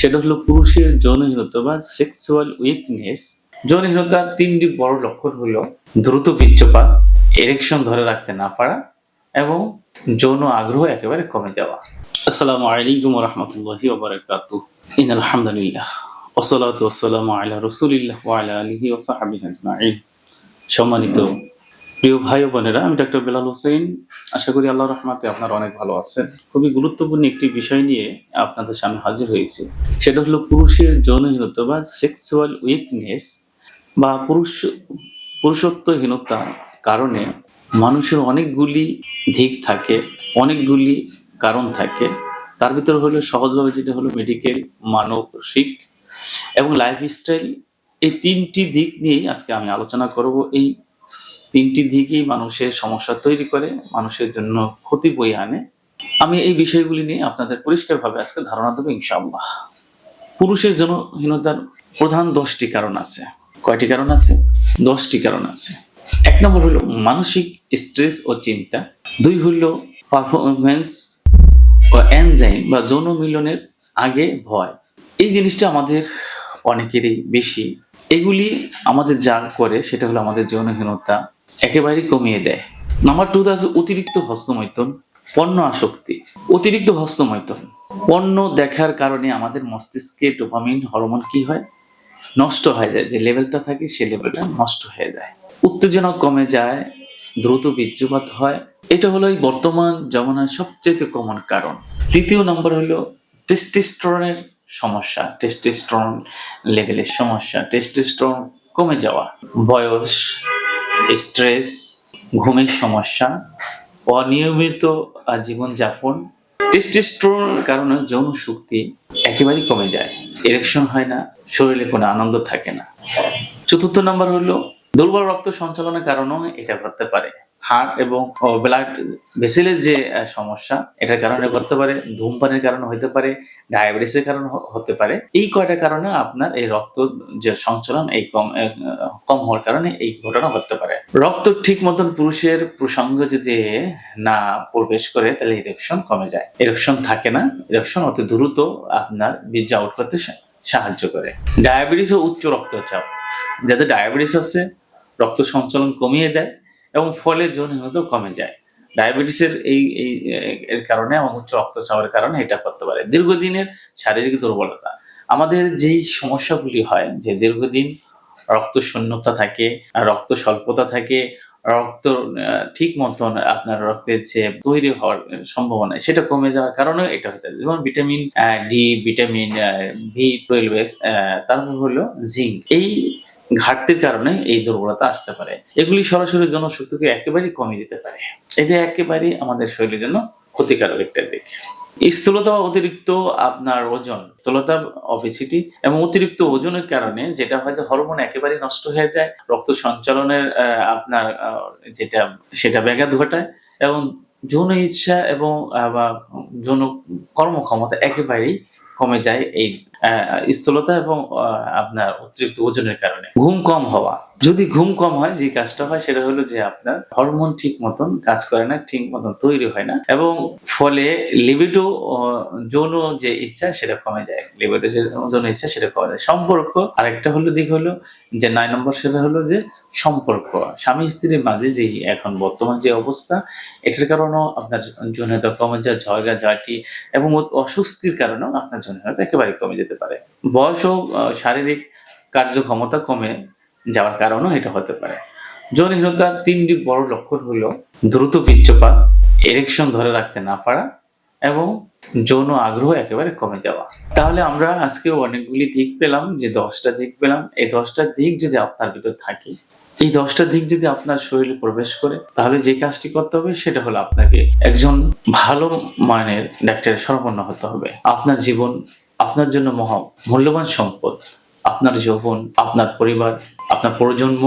সেটা হলো পুরুষের যৌনহীনতা বা সেক্সুয়াল উইকনেস যৌনহীনতার তিনটি বড় লক্ষণ হলো দ্রুত বীর্যপাত এরেকশন ধরে রাখতে না পারা এবং যৌন আগ্রহ একেবারে কমে যাওয়া। আসসালামু আলাইকুম রহমতুল্লাহি ওবরাকাতু ইন আলহামদুলিল্লাহ ওসলাত ওসালামু আলা রসুলিল্লাহ ওয়ালা আলিহি ওসাহাবিহি আজমাইন। সম্মানিত প্রিয় ভাই বোনেরা, আমি ডক্টর বেলাল হোসেন। আশা করি আল্লাহ রহমাতে আপনারা অনেক ভালো আছেন। খুবই গুরুত্বপূর্ণ একটি বিষয় নিয়ে আপনাদের সামনে হাজির হয়েছি। সেটা হলো পুরুষের যৌনহীনতা বা সেক্সুয়াল উইকনেস বা পুরুষ পুরুষত্বহীনতার কারণে মানুষের অনেকগুলি দিক থাকে, অনেকগুলি কারণ থাকে। তার ভিতরে হলো সহজভাবে যেটা হলো মেডিকেল মানসিক এবং লাইফস্টাইল এই তিনটি দিক নিয়েই আজকে আমি আলোচনা করব। এই তিনটি দিকই মানুষের সমস্যা তৈরি করে, মানুষের জন্য ক্ষতি বই আনে। আমি এই বিষয়গুলি নিয়ে আপনাদের পরিষ্কারভাবে আজকে ধারণা দেবো, ইনশাআল্লাহ। পুরুষের জনহীনতার প্রধান দশটি কারণ আছে। কয়টি কারণ আছে? দশটি কারণ আছে। এক নম্বর হলো মানসিক স্ট্রেস ও চিন্তা। দুই হলো পারফরমেন্স ও এনজাইম বা যৌন মিলনের আগে ভয়। এই জিনিসটা আমাদের অনেকেরই বেশি। এগুলি আমাদের যা করে, সেটা হলো আমাদের যৌনহীনতা। একেবারেই কমিয়ে দেয়। নাম্বার টু আছে অতিরিক্ত হস্তমৈথুন, পণ্য আসক্তি। অতিরিক্ত হস্তমৈথুন, পণ্য দেখার কারণে আমাদের মস্তিষ্কে ডোপামিন হরমোন কি হয়? নষ্ট হয়ে যায়, যে লেভেলটা থাকে সে লেভেলটা নষ্ট হয়ে যায়। উত্তেজনা কমে যায়, দ্রুত বীর্যপাত হয়। এটা হলো এই বর্তমান জমানার সবচেয়ে কমন কারণ। তৃতীয় নম্বর হলো টেস্টিস্ট্রনের সমস্যা টেস্টিস্ট্রন লেভেলের সমস্যা টেস্টিস্ট্রন কমে যাওয়া। বয়স স্ট্রেস ঘুমের সমস্যা, অনিয়মিত জীবনযাপন টেস্টিস্ট্রোনের কারণে যৌন শক্তি একেবারেই কমে যায়। ইরেকশন হয় না, শরীরে কোনো আনন্দ থাকে না। চতুর্থ নম্বর হলো, দুর্বল রক্ত সঞ্চালনের কারণেও এটা ঘটতে পারে। হার্ট এবং ব্লাড ভেসেলের যে সমস্যা, এটার কারণে ঘটতে পারে, ধূমপানের কারণে হতে পারে ডায়াবেটিসের কারণে হতে পারে। এই কয়টা কারণে আপনার এই রক্ত যে সঞ্চালন, এই কম কম হওয়ার কারণে এই ঘটনা ঘটতে পারে। রক্ত ঠিক মতন পুরুষের প্রসঙ্গ যদি না প্রবেশ করে, তাহলে ইরেকশন কমে যায়। ইরেকশন থাকে না। ইরেকশন অতি দ্রুত আপনার বীর্য আউট করতে সাহায্য করে। ডায়াবেটিস ও উচ্চ রক্তচাপ। যাদের ডায়াবেটিস আছে, রক্ত সঞ্চালন কমিয়ে দেয় এবং ফলে যৌনহীনতা কমে যায়। ডায়াবেটিসের এই এই, এর কারণে এবং উচ্চ রক্তচাপের কারণে এটা করতে পারে। দীর্ঘদিনের শারীরিক দুর্বলতা। আমাদের যেই সমস্যাগুলি হয়, যে দীর্ঘদিন রক্ত শূন্যতা থাকে, রক্ত স্বল্পতা থাকে, রক্ত ঠিক মতন আপনার রক্তের যে তৈরি হওয়ার সম্ভাবনা, সেটা কমে যাওয়ার কারণে এটা হতে পারে। যেমন vitamin D, vitamin B, twelve তারপর হলো জিঙ্ক। এই ঘাটতির কারণে এই দুর্বলতা আসতে পারে। এগুলি সরাসরি জনশক্তিকে একেবারেই কমিয়ে দিতে পারে। এটা একেবারেই আমাদের শরীরের জন্য ক্ষতিকারক একটা দিক। স্থূলতা অতিরিক্ত আপনার ওজন, স্থূলতা অবেসিটি এবং অতিরিক্ত ওজনের কারণে যেটা হয়তো হরমোন একেবারে নষ্ট হয়ে যায়, রক্ত সঞ্চালনের আপনার যেটা, সেটা ব্যাঘাত ঘটায় এবং যৌন ইচ্ছা এবং যৌন কর্মক্ষমতা একেবারেই কমে যায় এই স্থূলতা এবং আপনার অতিরিক্ত ওজনের কারণে। ঘুম কম হওয়া। যদি ঘুম কম হয়, যে কাজটা হয়, সেটা হলো যে আপনার হরমোন ঠিক মতন কাজ করে না, ঠিক মতন তৈরি হয় না, এবং ফলে লিবিডো যৌন যে ইচ্ছা, সেটা কমে যায়। লিবিডো যে যৌন ইচ্ছা, সেটা কমে যায়। সম্পর্ক, আরেকটা হলো দিক হলো যে, নয় নম্বর সেটা হলো যে, সম্পর্ক। স্বামী স্ত্রীর মাঝে যে এখন বর্তমান যে অবস্থা, এটার কারণেও আপনার যৌনতা কমে যায়, ঝগড়া, ঝাঁটি এবং অস্বস্তির কারণেও আপনার যৌনতা একেবারে কমে যেতে পারে। বয়স ও শারীরিক কার্যক্ষমতা কমে যাওয়ার কারণেও এটা হতে পারে। যৌনহীনতার তিনটি বড় লক্ষণ হলো দ্রুত বীর্যপাত এরেকশন ধরে রাখতে না পারা এবং যৌন আগ্রহ একেবারে কমে যাওয়া। তাহলে আমরা আজকে অনেকগুলি দিক পেলাম, যে দশটা দিক পেলাম। এই দশটা দিক যদি আপনার ভিতর থাকে, এই দশটা দিক যদি আপনার শরীরে প্রবেশ করে, তাহলে যে কাজটি করতে হবে সেটা হলো আপনাকে একজন ভালো মানের ডাক্তারের শরণাপন্ন হতে হবে। আপনার জীবন আপনার জন্য মহা মূল্যবান সম্পদ। আপনার যৌবন, আপনার পরিবার, আপনার প্রজন্ম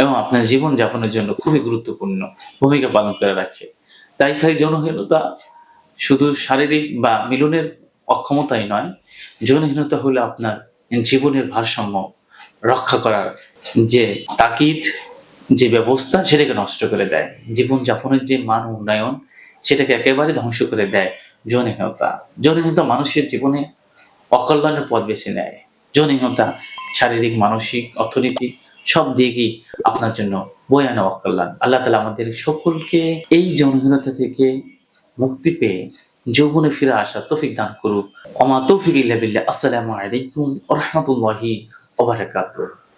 এবং আপনার জীবন যাপনের জন্য খুবই গুরুত্বপূর্ণ ভূমিকা পালন করে রাখে। তাই খালি যৌনহীনতা শুধু শারীরিক বা মিলনের অক্ষমতাই নয়, যৌনহীনতা হলো আপনার জীবনের ভারসাম্য রক্ষা করার যে তাকিদ যে ব্যবস্থা, সেটাকে নষ্ট করে দেয়। জীবন যাপনের যে মান উন্নয়ন, সেটাকে একেবারে ধ্বংস করে দেয় যৌনহীনতা। যৌনহীনতা মানুষের জীবনে অকল্যাণের পথ বেছে নেয়। জনহীনতা শারীরিক, মানসিক, অর্থনীতি, সব দিকেই আপনার জন্য বয়ে আনা অকল্যাণ। আল্লাহ তালা আমাদের সকলকে এই জনহীনতা থেকে মুক্তি পেয়ে যৌবনে ফিরে আসা তৌফিক দান করুক। অমা তৌফিক ইল্লা আসসালামু আলাইকুম রহমতুল্লাহি রাহমাতুল্লাহি ওয়া বারাকাতুহু।